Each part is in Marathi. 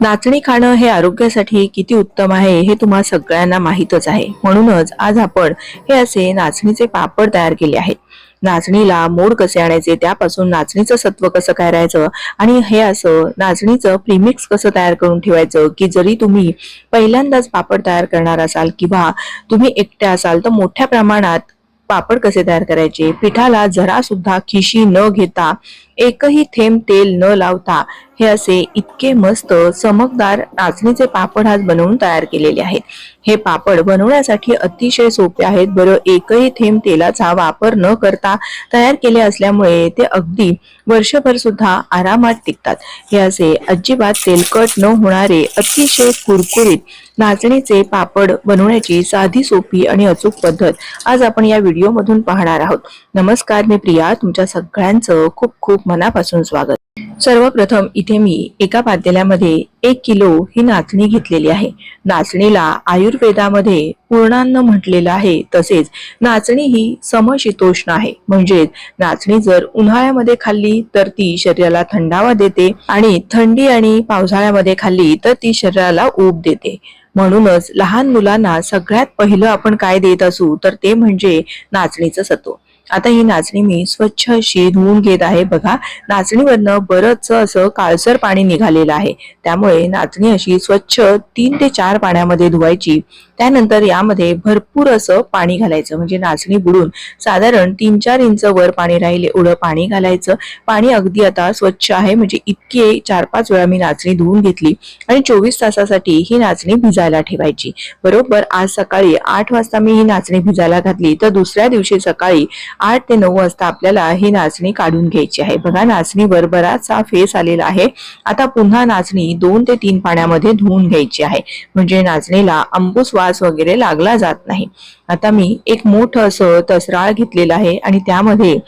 नाचणी खाणं हे आरोग्यासाठी किती उत्तम आहे हे तुम्हा सगळ्यांना माहीतच आहे. म्हणूनच आज आपण हे असे नाचणीचे पापड तयार केले आहेत. नाचणीला मोड कसे आणायचे त्यापासून नाचणीचं सत्व कसं करायचं आणि हे असं नाचणीचं प्रीमिक्स कसं तयार करून ठेवायचं की जरी तुम्ही पहिल्यांदाच पापड तयार करणार असाल किंवा तुम्ही एकट्या असाल तर मोठ्या प्रमाणात पापड कसे तयार करायचे? पिठाला जरा सुद्धा खिशी न घेता एकही थेंब तेल न लावता हे असे इतके मस्त चमकदार नाचणीचे पापड आज बनवून तयार केलेले आहेत. हे पापड बनवण्यासाठी अतिशय सोपे आहेत. बरं एकही थेंब तेलाचा वापर न करता तयार केले असल्यामुळे ते अगदी वर्षभर सुद्धा आरामात टिकतात. हे असे अजिबात तेलकट न होणारे अतिशय कुरकुरीत नाचणीचे पापड बनवण्याची साधी सोपी आणि अचूक पद्धत आज आपण या व्हिडिओमधून पाहणार आहोत. नमस्कार मी प्रिया तुमच्या सगळ्यांचं खूप खूप मनापासून स्वागत. सर्वप्रथम इथे मी एका पातेल्यामध्ये एक किलो ही नाचणी घेतलेली आहे. नाचणीला आयुर्वेदामध्ये पूर्णान्न म्हटलेलं आहे तसेच नाचणी ही समशीतोष्ण आहे. म्हणजेच नाचणी जर उन्हाळ्यामध्ये खाल्ली तर ती शरीराला थंडावा देते आणि थंडी आणि पावसाळ्यामध्ये खाल्ली तर ती शरीराला ऊब देते. म्हणूनच लहान मुलांना सगळ्यात पहिलं आपण काय देत असू तर ते म्हणजे नाचणीचं सत्व. आता ही नाचणी मी स्वच्छ अशी धुवून घेत आहे बघा. नाचणीवरनं बरंच असं काळसर पाणी निघालेलं आहे. त्यामुळे नाचणी अशी स्वच्छ तीन ते चार पाण्यामध्ये धुवायची. त्यानंतर यामध्ये भरपूर असं पाणी घालायचं म्हणजे नाचणी बुडून साधारण तीन चार इंच वर पाणी राहिले एवढं पाणी घालायचं. पाणी अगदी आता स्वच्छ आहे म्हणजे इतके चार पाच वेळा मी नाचणी धुवून घेतली आणि चोवीस तासासाठी ही नाचणी भिजायला ठेवायची. बरोबर आज सकाळी आठ वाजता मी ही नाचणी भिजायला घातली तर दुसऱ्या दिवशी सकाळी आठ ते नऊ वाजता आपल्याला ही नाचणी काढून घ्यायची आहे. बघा नाचणीवर बराचसा फेस आलेला आहे. आता पुन्हा नाचणी दोन ते तीन पाण्यामध्ये धुवून घ्यायची आहे. म्हणजे नाचणीला अंबूस वास वगैरे लागला जात नाही. आता मी एक मोठं असं तसराळ घेतलेलं आहे आणि त्यामध्ये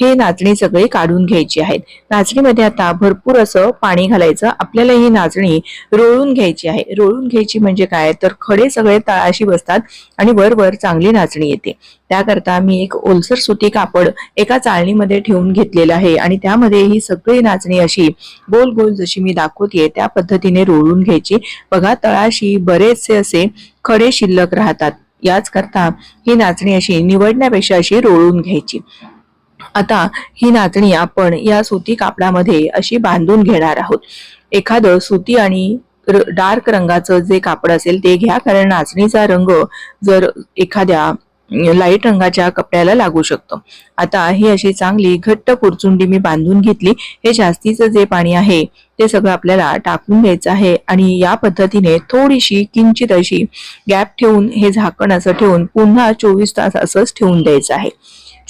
हे नाचणी सगळे काढून घ्यायची आहेत. नाचणीमध्ये आता भरपूर असं पाणी घालायचं. आपल्याला ही नाचणी रोळून घ्यायची आहे. रोळून घ्यायची म्हणजे काय? तर खडे सगळे तळाशी बसतात आणि वर वर चांगली नाचणी येते. त्याकरता मी एक ओलसर सुती कापड एका चाळणीमध्ये ठेवून घेतलेलं आहे आणि त्यामध्ये ही सगळी नाचणी अशी गोल गोल जशी मी दाखवते त्या पद्धतीने रोळून घ्यायची. बघा तळाशी बरेचसे असे खडे शिल्लक राहतात. याच करता ही नाचणी अशी निवडण्यापेक्षा अशी रोळून घ्यायची. आता ही नाचणी आपण या सुती कापडामध्ये अशी बांधून घेणार आहोत. एखादं सुती आणि डार्क रंगाचं जे कापड असेल ते घ्या कारण नाचणीचा रंग जर एखाद्या लाइट रंगाच्या कपड्याला लागू शकतो. आता ही अशी चांगली घट्ट पुरचुंडी मी बांधून घेतली. हे जास्तीचं जे पाणी आहे ते सगळं आपल्याला टाकून द्यायचं आहे आणि या पद्धतीने थोडीशी किंचित अशी गॅप ठेवून हे झाकण असं ठेवून पुन्हा चोवीस तास असंच ठेवून द्यायचं आहे.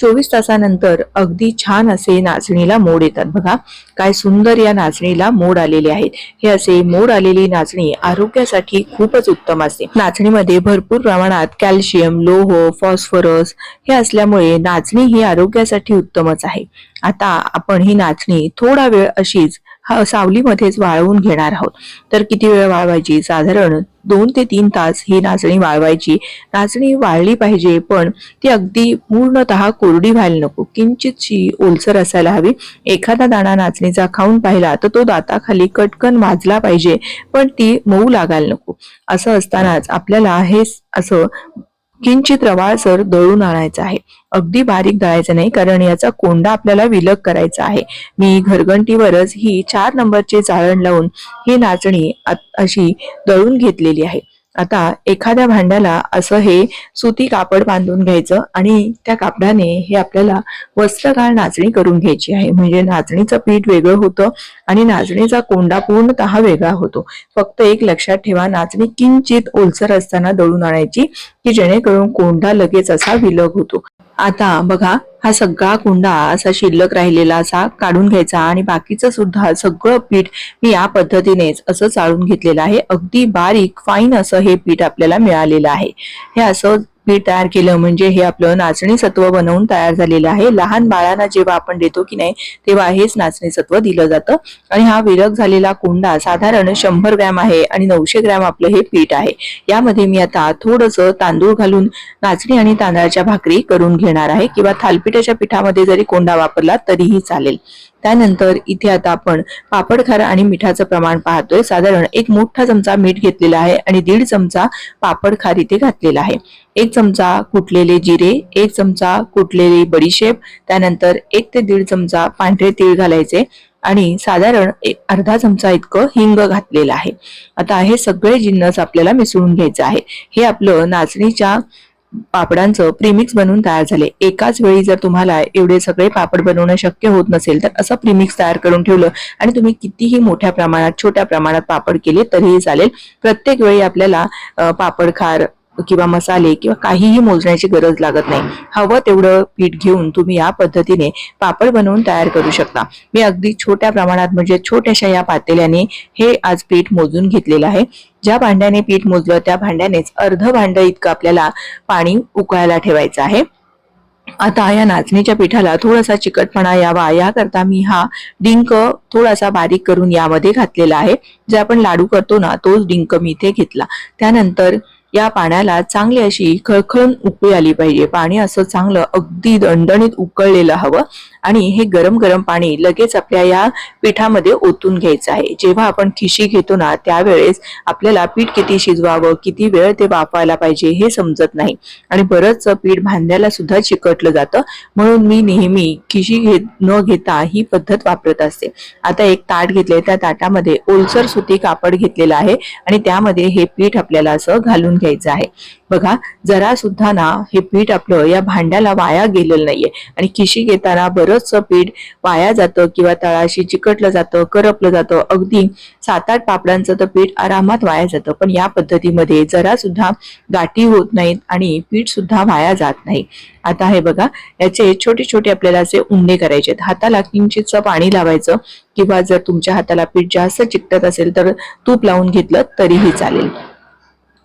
चोवीस तासानंतर अगदी छान असे नाचणीला मोड येतात. बघा काय सुंदर या नाचणीला मोड आलेले आहेत. हे असे मोड आलेली नाचणी आरोग्यासाठी खूपच उत्तम असते. नाचणीमध्ये भरपूर प्रमाणात कॅल्शियम लोह फॉस्फरस हे असल्यामुळे नाचणी ही आरोग्यासाठी उत्तमच आहे. आता आपण ही नाचणी थोडा वेळ अशीच सावलीमध्येच वाळवून घेणार आहोत. तर किती वेळ वाळवायची? साधारण दोन ते तीन तास ही नाचणी वाळवायची. नाचणी वाळली पाहिजे पण ती अगदी पूर्णतः कोरडी व्हायला नको. किंचितशी ओलसर असायला हवी. एखादा दाणा नाचणीचा खाऊन पाहिला तर तो दाताखाली कटकन वाजला पाहिजे पण ती मऊ लागायला नको. असं असतानाच आपल्याला हे असं किंचित रवाळसर दळून आणायचा आहे. अगदी बारीक दळायचं नाही कारण याचा कोंडा आपल्याला विलग करायचा आहे. मी घरघंटीवरच ही चार नंबरचे जाळण लावून ही नाचणी अशी दळून घेतलेली आहे. आता एखाद्या भांड्याला असं हे सुती कापड बांधून घ्यायचं आणि त्या कापडाने हे आपल्याला वस्त्रकाळ नाचणी करून घ्यायची आहे. म्हणजे नाचणीचं पीठ वेगळं होतं आणि नाचणीचा कोंडा पूर्णतः वेगळा होतो. फक्त एक लक्षात ठेवा नाचणी किंचित ओलसर असताना दळून आणायची की जेणेकरून कोंडा लगेच असा विलग होतो. आता बघा हा सगळा कुंडा असा शिल्लक राहिलेला असा काढून घ्यायचा आणि बाकीचं सुद्धा सगळं पीठ मी या पद्धतीनेच असं चाळून घेतलेलं आहे. अगदी बारीक फाईन असं हे पीठ आपल्याला मिळालेलं आहे. हे असं पीठ तयार केलं म्हणजे हे आपलं नाचणी सत्व बनवून तयार झालेलं आहे. लहान बाळांना जेव्हा आपण देतो की नाही तेव्हा हेच नाचणी सत्व दिलं जातं. आणि हा विरक झालेला कोंडा साधारण शंभर ग्रॅम आहे आणि नऊशे ग्रॅम आपलं हे पीठ आहे. यामध्ये मी आता थोडस तांदूळ घालून नाचणी आणि तांदळाच्या भाकरी करून घेणार आहे. किंवा थालपीठाच्या पिठामध्ये जरी कोंडा वापरला तरीही चालेल. त्यानंतर इथे आता आपण पापड खार आणि मिठाचं प्रमाण पाहतोय. साधारण एक मोठा चमचा मीठ घेतलेला आहे आणि दीड चमचा पापड खार इथे घातलेला आहे. एक चमचा कुटलेले जिरे एक चमचा कुटलेली बडीशेप त्यानंतर एक ते दीड चमचा पांढरे तीळ घालायचे आणि साधारण एक अर्धा चमचा इतकं हिंग घातलेलं आहे. आता हे सगळे जिन्नस आपल्याला मिसळून घ्यायचं आहे. हे आपलं नाचणीच्या पापडांचं प्रिमिक्स बनवून तयार झाले. एकाच वेळी जर तुम्हाला एवढे सगळे पापड बनवणं शक्य होत नसेल तर असं प्रीमिक्स तयार करून ठेवलं आणि तुम्ही कितीही मोठ्या प्रमाणात छोट्या प्रमाणात पापड केले तरीही चालेल. प्रत्येक वेळी आपल्याला पापड खार किंवा मसाले किंवा काहीही मोजण्याची गरज लागत नाही. हवं तेवढं पीठ घेऊन तुम्ही या पद्धतीने पापड बनवून तयार करू शकता. मी अगदी छोट्या प्रमाणात म्हणजे छोट्याशा या पातेल्याने हे आज पीठ मोजून घेतलेलं आहे. ज्या भांड्याने पीठ मोजलं त्या भांड्यानेच अर्ध भांड इतकं आपल्याला पाणी उकळायला ठेवायचं आहे. आता या नाचणीच्या पिठाला थोडासा चिकटपणा यावा. याकरता मी हा डिंक थोडासा बारीक करून यामध्ये घातलेला आहे. जे आपण लाडू करतो ना तोच डिंक मी इथे घेतला. त्यानंतर या पाण्याला चांगली अशी खळखळून उकळी आली पाहिजे. पाणी असं चांगलं अगदी दणदणीत उकळलेलं हवं. आणि हे गरम गरम पाणी लगेच आपल्या या पिठामध्ये ओतून घ्यायचं आहे. जेव्हा आपण खिशी घेतो ना त्यावेळेस आपल्याला पीठ किती शिजवावं किती वेळ ते वाफवायला पाहिजे हे समजत नाही. आणि बरंच पीठ भांड्याला सुद्धा चिकटलं जातं. म्हणून मी नेहमी खिशी घेत न घेता ही पद्धत वापरत असते. आता एक ताट घेतले त्या ताटामध्ये ओलसर सुती कापड घेतलेलं आहे आणि त्यामध्ये हे पीठ आपल्याला असं घालून घ्यायचं आहे. बघा जरा सुद्धा ना हे पीठ आपलं या भांड्याला वाया गेलेलं नाहीये. आणि खिशी घेताना बरंच पीठ वाया जातं किंवा तळाशी चिकटलं जातं करपलं जातं. अगदी सात आठ पापडांचं तर पीठ आरामात वाया जातं. पण या पद्धतीमध्ये जरा सुद्धा गाठी होत नाहीत आणि पीठ सुद्धा वाया जात नाही. आता हे बघा याचे छोटे छोटे आपल्याला असे उंडे करायचे हाताला किंचितचं पाणी लावायचं किंवा जर तुमच्या हाताला पीठ जास्त चिकटत असेल तर तूप लावून घेतलं तरीही चालेल.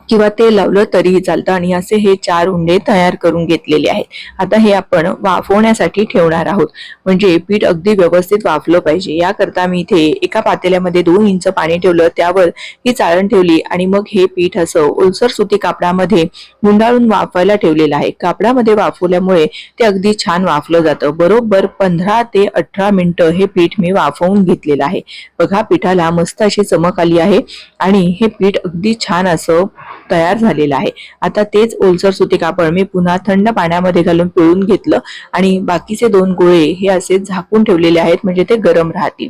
किंवा तेल लावलं तरीही चालतं. आणि असे हे चार उंडे तयार करून घेतलेले आहेत. आता हे आपण वाफवण्यासाठी ठेवणार आहोत. म्हणजे पीठ अगदी व्यवस्थित वाफलं पाहिजे. याकरता मी इथे एका पातेल्यामध्ये दोन इंच पाणी ठेवलं. त्यावर ही चाळण ठेवली आणि मग हे पीठ असं ओलसर सुती कापडामध्ये गुंडाळून वाफवायला ठेवलेलं आहे. कापडामध्ये वाफवल्यामुळे ते अगदी छान वाफलं जातं. बरोबर पंधरा ते अठरा मिनिटं हे पीठ मी वाफवून घेतलेलं आहे. बघा पिठाला मस्त अशी चमक आली आहे. आणि हे पीठ अगदी छान असं तयार झालेलं आहे. आता तेच ओलसर सुती कापड मी पुन्हा थंड पाण्यामध्ये घालून पिळून घेतलं आणि बाकीचे दोन गोळे हे असे झाकून ठेवलेले आहेत म्हणजे ते गरम राहतील.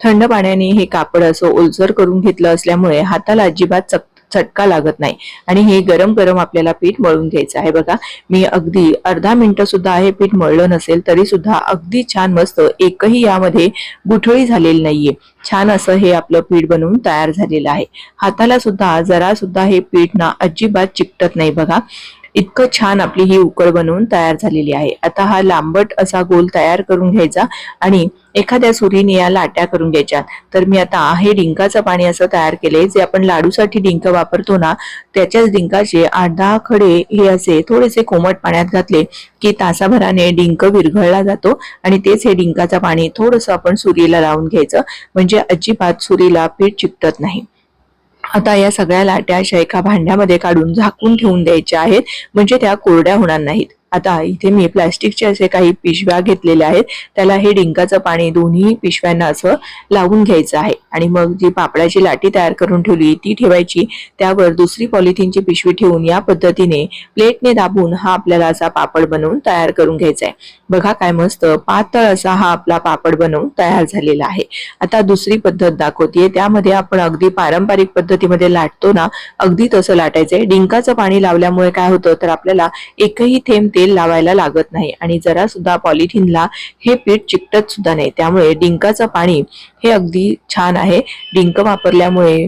थंड पाण्याने हे कापड असं ओलसर करून घेतलं असल्यामुळे हाताला अजिबात चक चटका लागत नाही. आणि हे गरम गरम आपल्याला पीठ मळून घ्यायचं आहे. बघा मी अगदी अर्धा मिनिटं सुद्धा हे पीठ मळलं नसेल तरी सुद्धा अगदी छान मस्त एकही यामध्ये गुठळी झालेली नाहीये. छान असं हे आपलं पीठ बनवून तयार झालेलं आहे. हाताला सुद्धा जरा सुद्धा हे पीठ ना अजिबात चिकटत नाही बघा. इतकं छान आपली ही उकळ बनवून तयार झालेली आहे. आता हा लांबट असा गोल तयार करून घ्यायचा आणि एखाद्या सुरीने या लाट्या करून घ्यायच्या. तर मी आता हे डिंकाचं पाणी असं तयार केले जे आपण लाडूसाठी डिंक वापरतो ना त्याच्याच डिंकाचे आठ दहा खडे हे असे थोडेसे कोमट पाण्यात घातले की तासाभराने डिंक विरघळला जातो आणि तेच हे डिंकाचं पाणी थोडंसं आपण सुरीला लावून घ्यायचं. म्हणजे अजिबात सुरीला पीठ चिकटत नाही. आता या सगळ्या लाट्या अशा एका भांड्यामध्ये काढून झाकून ठेवून द्यायच्या आहेत म्हणजे त्या कोरड्या होणार नाहीत. आता इथे मी प्लास्टिकचे असे काही पिशव्या घेतलेल्या आहेत. त्याला हे डिंकाचं पाणी दोन्ही पिशव्यांना असं लावून घ्यायचं आहे. आणि मग जी पापडाची लाटी तयार करून ठेवली ती ठेवायची त्यावर दुसरी पॉलिथिनची पिशवी ठेवून या पद्धतीने प्लेटने दाबून हा आपल्याला असा पापड बनवून तयार करून घ्यायचा आहे. बघा काय मस्त पातळ असा हा आपला पापड बनवून तयार झालेला आहे. आता दुसरी पद्धत दाखवतीये. त्यामध्ये आपण अगदी पारंपरिक पद्धतीमध्ये लाटतो ना अगदी तसं लाटायचंय. डिंकाचं पाणी लावल्यामुळे काय होतं तर आपल्याला एकही थेंब ते तेल लावायला लागत नाही. आणि जरा सुद्धा पॉलिथिनला हे पीठ चिकटत सुद्धा नाही. त्यामुळे डिंकाचं पाणी हे अगदी छान आहे. डिंक वापरल्यामुळे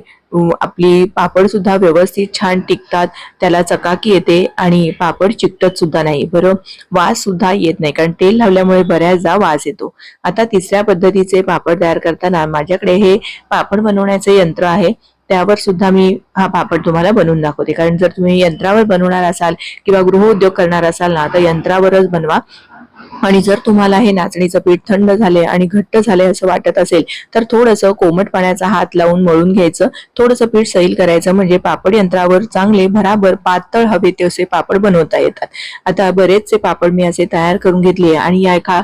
आपली पापड सुद्धा व्यवस्थित छान टिकतात. त्याला चकाकी येते आणि पापड चिकटत सुद्धा नाही. बरं वास सुद्धा येत नाही. कारण तेल लावल्यामुळे बऱ्याचदा वास येतो. आता तिसऱ्या पद्धतीचे पापड तयार करताना माझ्याकडे हे पापड बनवण्याचे यंत्र आहे. त्यावर सुद्धा मी हा पापड तुम्हाला बनवून दाखवते. कारण जर तुम्ही यंत्रावर बनवणार असाल किंवा गृहउद्योग करणार असाल ना तर यंत्रावरच बनवा. आणि जर तुम्हाला हे नाचणीचं पीठ थंड झाले आणि घट्ट झाले असं वाटत असेल तर थोडंसं कोमट पाण्याचा हात लावून मळून घ्यायचं. थोडंसं पीठ सैल करायचं म्हणजे पापड यंत्रावर चांगले भराभर पातळ हवे ते असे पापड बनवता येतात. आता बरेचसे पापड मी असे तयार करून घेतले आणि या एका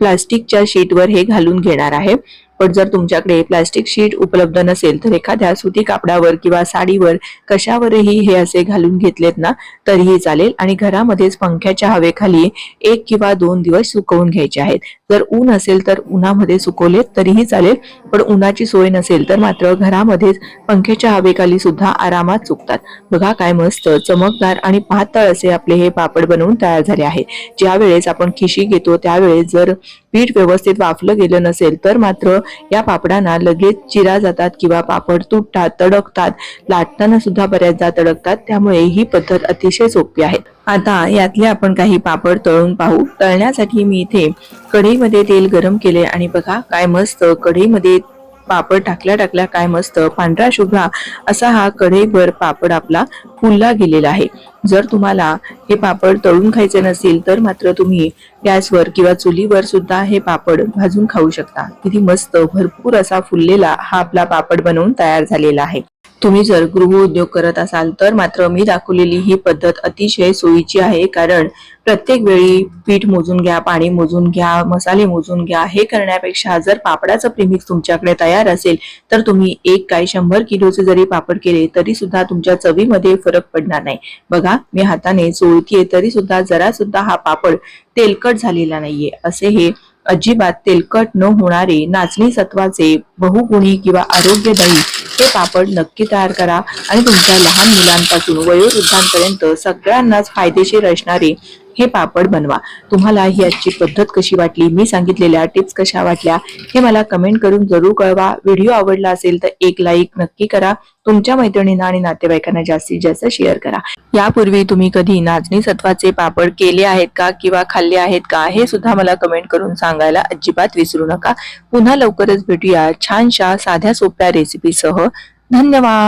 प्लास्टिकच्या शीटवर हे घालून घेणार आहे. पण जर तुमच्याकडे प्लास्टिक शीट उपलब्ध नसेल तर एखाद्या सुती कापडावर किंवा साडीवर कशावरही हे असे घालून घेतलेत ना तरीही चालेल. आणि घरामध्येच पंख्याच्या हवेखाली एक किंवा दोन दिवस सुकवून घ्यायचे आहेत. जर ऊन असेल तर उन्हामध्ये सुकवलेत तरीही चालेल. पण उन्हाची सोय नसेल तर मात्र घरामध्येच पंख्याच्या हवेखाली सुद्धा आरामात सुकतात. बघा काय मस्त चमकदार आणि पातळ असे आपले हे पापड बनवून तयार झाले आहे ज्यावेळेस आपण खिशी घेतो त्यावेळेस जर पीठ व्यवस्थित वाफलं गेलं नसेल तर मात्र या पापडांना लगेच चिरा जातात किंवा पापड तुटतात तडकतात. लाटताना सुद्धा बऱ्याचदा तडकतात त्यामुळे ही पद्धत अतिशय सोपी आहे. आता यातले आपण काही पापड तळून पाहू. तळण्यासाठी मी इथे कढईमध्ये तेल गरम केले आणि बघा काय मस्त कढईमध्ये पापड टाकल्या टाकल्या काय मस्त पांढरा शुभ्रा असा हा कढईभर पापड आपला फुलला गेलेला आहे. जर तुम्हाला हे पापड तळून खायचे नसेल तर मात्र तुम्ही गॅसवर किंवा चुलीवर सुद्धा हे पापड भाजून खाऊ शकता. किती मस्त भरपूर असा फुललेला हा आपला पापड बनवून तयार झालेला आहे. तुम्ही जर गृहउद्योग करत असाल तर मात्र मी दाखवलेली ही पद्धत अतिशय सोयीची आहे. कारण प्रत्येक वेळी पीठ मोजून घ्या पाणी मोजून घ्या मसाले मोजून घ्या हे करण्यापेक्षा जर पापडाचं प्रेमिक्स तुमच्याकडे तयार असेल तर तुम्ही एक काय शंभर किलोचे जरी पापड केले तरी सुद्धा तुमच्या चवीमध्ये फरक पडणार नाही. बघा मी हाताने चोळतीये तरी सुद्धा जरा सुद्धा हा पापड तेलकट झालेला नाहीये. असे हे अजिबात तेलकट न होणारे नाचणी सत्वाचे बहुगुणी किंवा आरोग्यदायी हे पापड नक्की तयार करा. आणि तुमच्या लहान मुलांपासून वयोवृद्धांपर्यंत सगळ्यांनाच फायदेशीर असणारे हे पापड बनवा. तुम्हाला ही आजची पद्धत कशी वाटली? मी सांगितलेल्या टिप्स कशा वाटल्या? हे मला कमेंट करून जरूर कळवा. व्हिडिओ आवडला असेल तर एक लाईक नक्की करा. तुमच्या मैत्रिणींना आणि नातेवाईकांना जास्तीत जास्त शेअर करा. यापूर्वी तुम्ही कधी नाचणी सत्वाचे पापड केले आहेत का किंवा खाल्ले आहेत का हे सुद्धा मला कमेंट करून सांगायला अजिबात विसरू नका. पुन्हा लवकरच भेटूया छानशा साध्या सोप्या रेसिपीसह धन्यवाद!